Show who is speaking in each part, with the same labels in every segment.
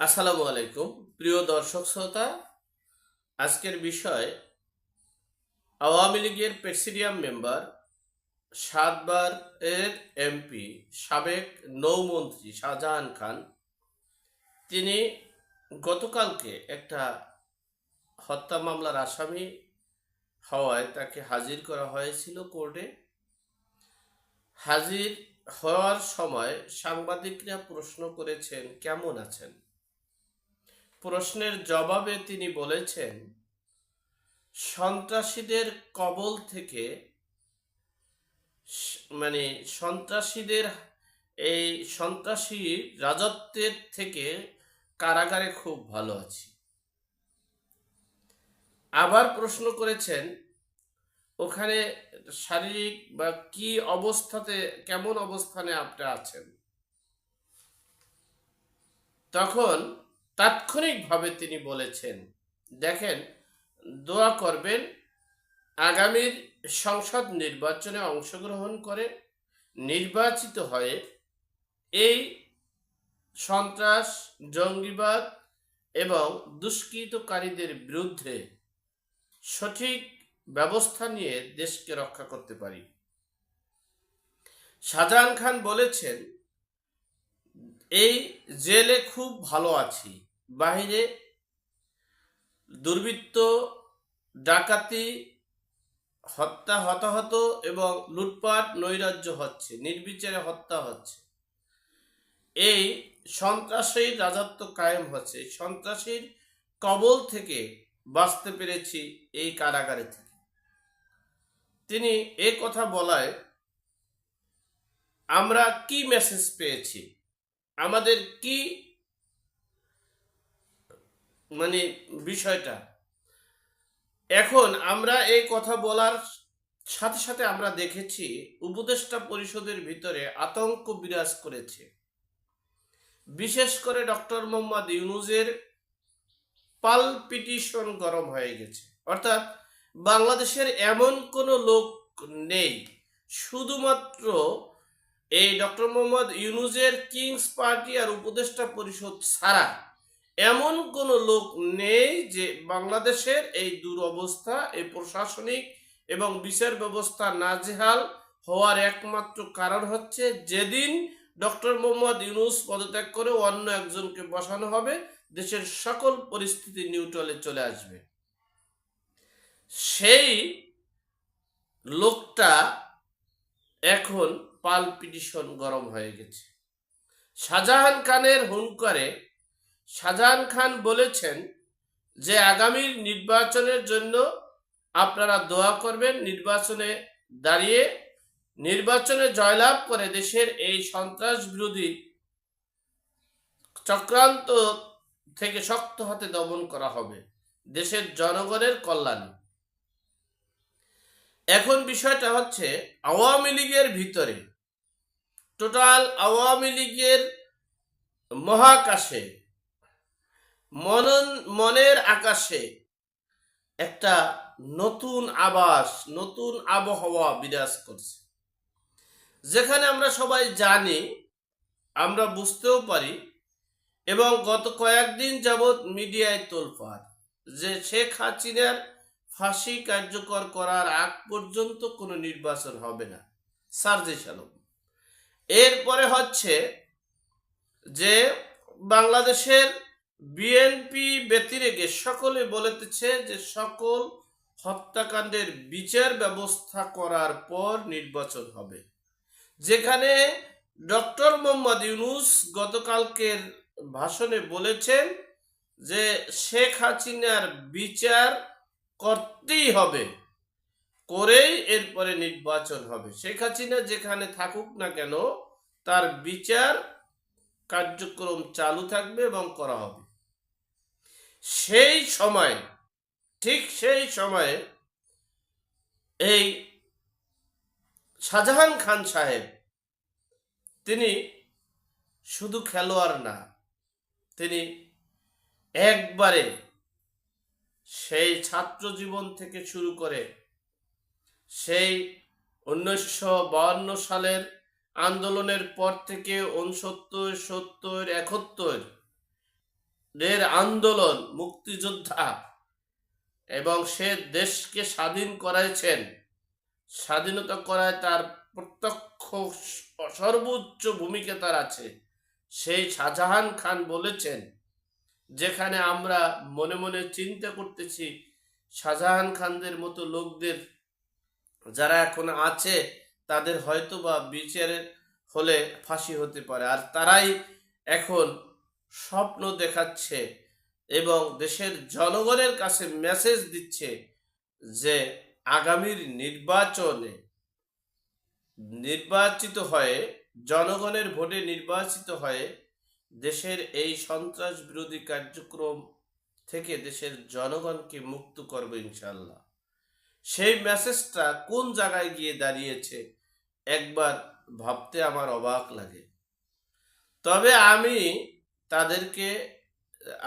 Speaker 1: আসসালামু আলাইকুম। প্রিয় দর্শক শ্রোতা, আজকের বিষয়, আওয়ামী লীগের প্রেসিডিয়াম মেম্বার, সাতবার এর এমপি, সাবেক নৌমন্ত্রী শাহজাহান খান, তিনি গতকালকে একটা হত্যা মামলার আসামি হওয়ায় তাকে হাজির করা হয়েছিল কোর্টে। হাজির হওয়ার সময় সাংবাদিকরা প্রশ্ন করেছেন, কেমন আছেন? প্রশ্নের জবাবে তিনি বলেছেন, সন্ত্রাসীদের কবল থেকে মানে সন্ত্রাসীদের এই সন্ত্রাসী রাজত্বের থেকে কারাগারে খুব ভালো আছি। আবার প্রশ্ন করেছেন, ওখানে শারীরিক বা কি অবস্থাতে, কেমন অবস্থানে আপনি আছেন? তখন তাৎক্ষণিকভাবে তিনি বলেছেন, দেখেন, দোয়া করবেন, আগামীর সংসদ নির্বাচনে অংশগ্রহণ করে, নির্বাচিত হয়ে, এই সন্ত্রাস, জঙ্গিবাদ এবং দুষ্কৃতকারীদের বিরুদ্ধে সঠিক ব্যবস্থা নিয়ে দেশকে রক্ষা করতে পারি। শাহজাহান খান বলেছেন, এই জেলে খুব ভালো আছি। বাহিরে দুর্বৃত্ত, ডাকাতি, হত্যা হতাহত এবং লুটপাট নৈরাজ্য হচ্ছে, নির্বিচারে হত্যা হচ্ছে। এই সন্ত্রাসীর রাজত্ব কায়েম হচ্ছে। সন্ত্রাসীর কবল থেকে বাঁচতে পেরেছি এই কারাগারে থেকে। তিনি এ কথা বলায়, আমরা কি মেসেজ পেয়েছি? আমাদের কি মানে বিষয়টা। এখন আমরা এই কথা বলার সাথে সাথে আমরা দেখেছি, উপদেষ্টা পরিষদের ভিতরে আতঙ্ক বিরাজ করেছে। বিশেষ করে ডক্টর মোহাম্মদ ইউনুজের পালপিটিশন গরম হয়ে গেছে। অর্থাৎ বাংলাদেশের এমন কোনো লোক নেই, শুধুমাত্র এই ডক্টর মোহাম্মদ ইউনুজের কিংস পার্টি আর উপদেষ্টা পরিষদ ছাড়া। এমন কোনো লোক নেই যে বাংলাদেশের এই দুরবস্থা, এই প্রশাসনিক এবং বিচার ব্যবস্থা নাজেহাল হওয়ার একমাত্র কারণ হচ্ছে যেদিন ডক্টর মোহাম্মদ ইউনুস পদত্যাগ করে অন্য একজনকে বসানো হবে, দেশের সকল পরিস্থিতি নিউট্রালে চলে আসবে। সেই লোকটা এখন পাল পিটিশন গরম হয়ে গেছে। শাহজাহান খানের হুঙ্কারে শাহজাহান খান বলেছেন যে আগামী নির্বাচনের জন্য আপনারা দোয়া করবেন, নির্বাচনে দাঁড়িয়ে নির্বাচনে জয়লাভ করে দেশের এই সন্ত্রাস বিরোধী চক্রান্ত থেকে শক্ত হাতে দমন করা হবে, দেশের জনগণের কল্যাণে। এখন বিষয়টা হচ্ছে, আওয়ামী লীগের ভিতরে, টোটাল আওয়ামী লীগের মহাকাশে মনন, মনের আকাশে একটা নতুন আবাস নতুন আবহাওয়া বিরাজ করছে। যেখানে আমরা সবাই জানি, আমরা বুঝতেও পারি এবং গত কয়েকদিন যাবৎ মিডিয়ায় তোলপাড় যে শেখ হাসিনার ফাঁসি কার্যকর করার আগ পর্যন্ত কোনো নির্বাচন হবে না সার্জিস আলম এরপরে হচ্ছে যে বাংলাদেশের বিএনপি ব্যতিরেকে সকলে বলেতেছে যে সকল হত্যাকাণ্ডের বিচার ব্যবস্থা করার পর নির্বাচন হবে। যেখানে ডক্টর মোহাম্মদ ইউনুস গতকালকের ভাষণে বলেছেন যে শেখ হাসিনার বিচার করতেই হবে, করেই এরপরে নির্বাচন হবে। শেখ হাসিনা যেখানে থাকুক না কেন, তার বিচার কার্যক্রম চালু থাকবে এবং করা হবে। সেই সময়, ঠিক সেই সময়ে এই শাহজাহান খান সাহেব, তিনি শুধু খেলোয়াড় না, তিনি একবারে সেই ছাত্র জীবন থেকে শুরু করে সেই উনিশশো সালের আন্দোলনের পর থেকে উনসত্তর সত্তর, একাত্তর দের আন্দোলন, মুক্তিযোদ্ধা এবং সে দেশকে স্বাধীন করাইছেন স্বাধীনতা করায় তার প্রত্যক্ষ সর্বোচ্চ ভূমিকা তার আছে। সেই শাহজাহান খান বলেছেন, যেখানে আমরা মনে মনে চিন্তা করতেছি, শাহজাহান খানদের মতো লোকদের যারা এখন আছে, তাদের হয়তো বা বিচারের হলে ফাঁসি হতে পারে। আর তারাই এখন স্বপ্ন দেখাচ্ছে এবং দেশের জনগণের কাছে মেসেজ দিচ্ছে যে আগামীর নির্বাচনে নির্বাচিত হয়ে, জনগণের ভোটে নির্বাচিত হয়ে দেশের এই সন্ত্রাস বিরোধী কার্যক্রম থেকে দেশের জনগণকে মুক্ত করবে ইনশাল্লাহ সেই মেসেজটা কোন জায়গায় গিয়ে দাঁড়িয়েছে একবার ভাবতে আমার অবাক লাগে। তবে আমি তাদেরকে,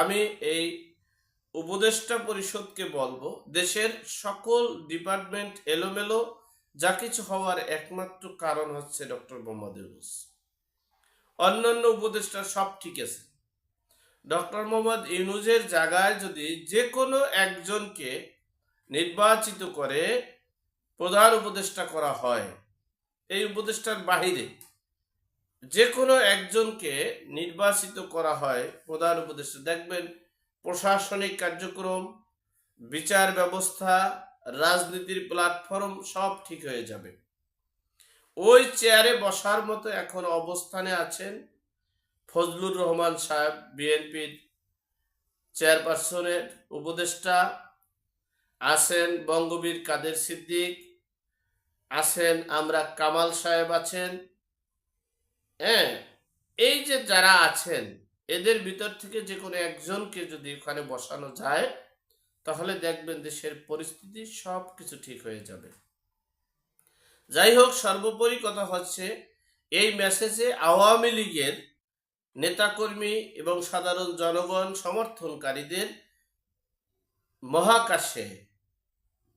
Speaker 1: আমি এই উপদেষ্টা পরিষদকে বলব, দেশের সকল ডিপার্টমেন্ট এলোমেলো, যা কিছু হওয়ার একমাত্র কারণ হচ্ছে ডক্টর মোহাম্মদ ইউনুস। অন্যান্য উপদেষ্টা সব ঠিক আছে। ডক্টর মোহাম্মদ ইউনুজের জায়গায় যদি যে কোনো একজনকে নির্বাচিত করে প্রধান উপদেষ্টা করা হয়, এই উপদেষ্টার বাহিরে যে কোনো একজনকে নির্বাচিত করা হয় প্রধান উপদেষ্টা। দেখবেন, প্রশাসনিক কার্যক্রম, বিচার ব্যবস্থা, রাজনীতির প্ল্যাটফর্ম সব ঠিক হয়ে যাবে। ওই চেয়ারে বসার মতো এখন অবস্থানে আছেন ফজলুর রহমান সাহেব, বিএনপির চেয়ারপারসনের উপদেষ্টা। আছেন বঙ্গবীর কাদের সিদ্দিক। আছেন আমরা কামাল সাহেব আছেন। হ্যাঁ এই যে যারা আছেন, এদের ভিতর থেকে যে কোনো একজনকে যদি ওখানে বসানো যায়, তাহলে দেখবেন দেশের পরিস্থিতি সব কিছু ঠিক হয়ে যাবে। যাই হোক, সর্বোপরি কথা হচ্ছে, এই মেসেজে আওয়ামী লীগের নেতাকর্মী এবং সাধারণ জনগণ, সমর্থনকারীদের মহাকাশে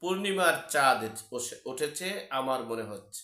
Speaker 1: পূর্ণিমার চাঁদ উঠেছে, আমার মনে হচ্ছে।